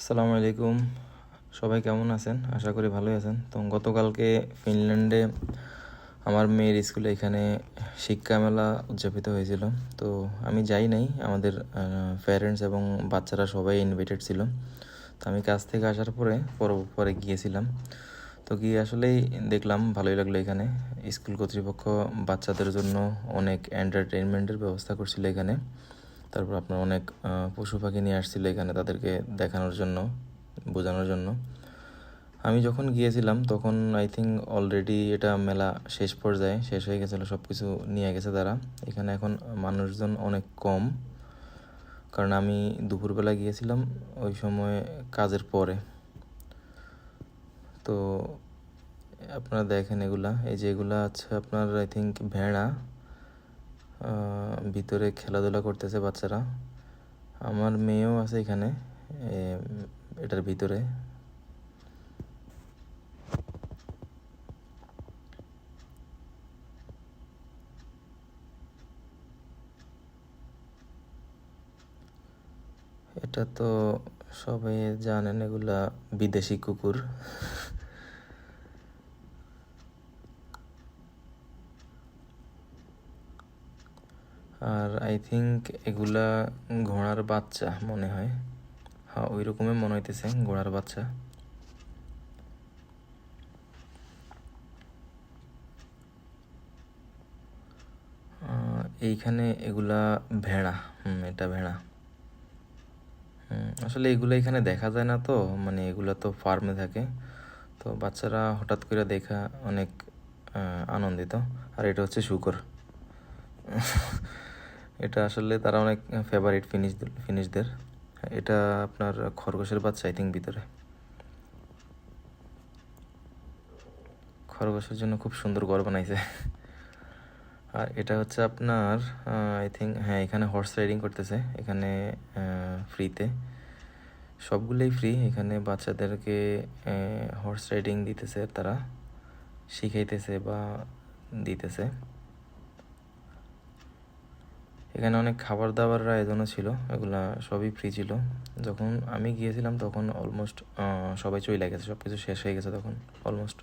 আসসালামু আলাইকুম। সবাই কেমন আছেন? আশা করি ভালোই আছেন। তো গতকালকে ফিনল্যান্ডে আমার মেয়ের স্কুলে এখানে শিক্ষা মেলা উদযাপিত হয়েছিল। তো আমি যাই নাই, আমাদের প্যারেন্টস এবং বাচ্চারা সবাই ইনভাইটেড ছিল। তো আমি কাজ থেকে আসার পরে পর পরে গিয়েছিলাম। তো গিয়ে আসলেই দেখলাম ভালোই লাগল এখানে। স্কুল কর্তৃপক্ষ বাচ্চাদের জন্য অনেক এন্টারটেনমেন্টের ব্যবস্থা করছিল এখানে। তারপর আপনার অনেক পশু পাখি নিয়ে আসছিল এখানে তাদেরকে দেখানোর জন্য, বোঝানোর জন্য। আমি যখন গিয়েছিলাম, তখন আই থিঙ্ক অলরেডি এটা মেলা শেষ পর্যায়ে শেষ হয়ে গেছিল সব কিছু নিয়ে গেছে তারা। এখানে এখন মানুষজন অনেক কম, কারণ আমি দুপুরবেলা গিয়েছিলাম ওই সময় কাজের পরে। তো আপনারা দেখেন এগুলা, এই যে এগুলা আছে আপনার আই থিঙ্ক ভেড়া ভিতরে খেলাধুলা করতেছে বাচ্চারা। আমার মেয়েও আছে এখানে এটার ভিতরে। এটা তো সবাই জানেন, এগুলা বিদেশি কুকুর। আর আই থিঙ্ক এগুলা ঘোড়ার বাচ্চা মনে হয়। হ্যাঁ ওই রকমই মনে হইতেছে, ঘোড়ার বাচ্চা। এইখানে এগুলা ভেড়া, হুম, এটা ভেড়া। আসলে এগুলো এখানে দেখা যায় না তো মানে এগুলা তো ফার্মে থাকে। তো বাচ্চারা হঠাৎ করে দেখা অনেক আনন্দিত। আর এটা হচ্ছে শুকর। এটা আসলে তারা অনেক ফেভারিট ফিনিশ ফিনিশদের এটা আপনার খরগোশের বাচ্চা আই থিঙ্ক ভিতরে। খরগোশের জন্য খুব সুন্দর ঘর বানাইছে। আর এটা হচ্ছে আপনার আই থিঙ্ক হ্যাঁ এখানে হর্স রাইডিং করতেছে। এখানে ফ্রিতে সবগুলোই ফ্রি এখানে বাচ্চাদেরকে হর্স রাইডিং দিতেছে তারা, শিখাইতেছে বা দিতেছে। এখানে অনেক খাবার দাবার আয়োজনও ছিল, এগুলা সবই ফ্রি ছিল। যখন আমি গিয়েছিলাম তখন অলমোস্ট সবাই চলে গেছে সব কিছু শেষ হয়ে গেছে তখন অলমোস্ট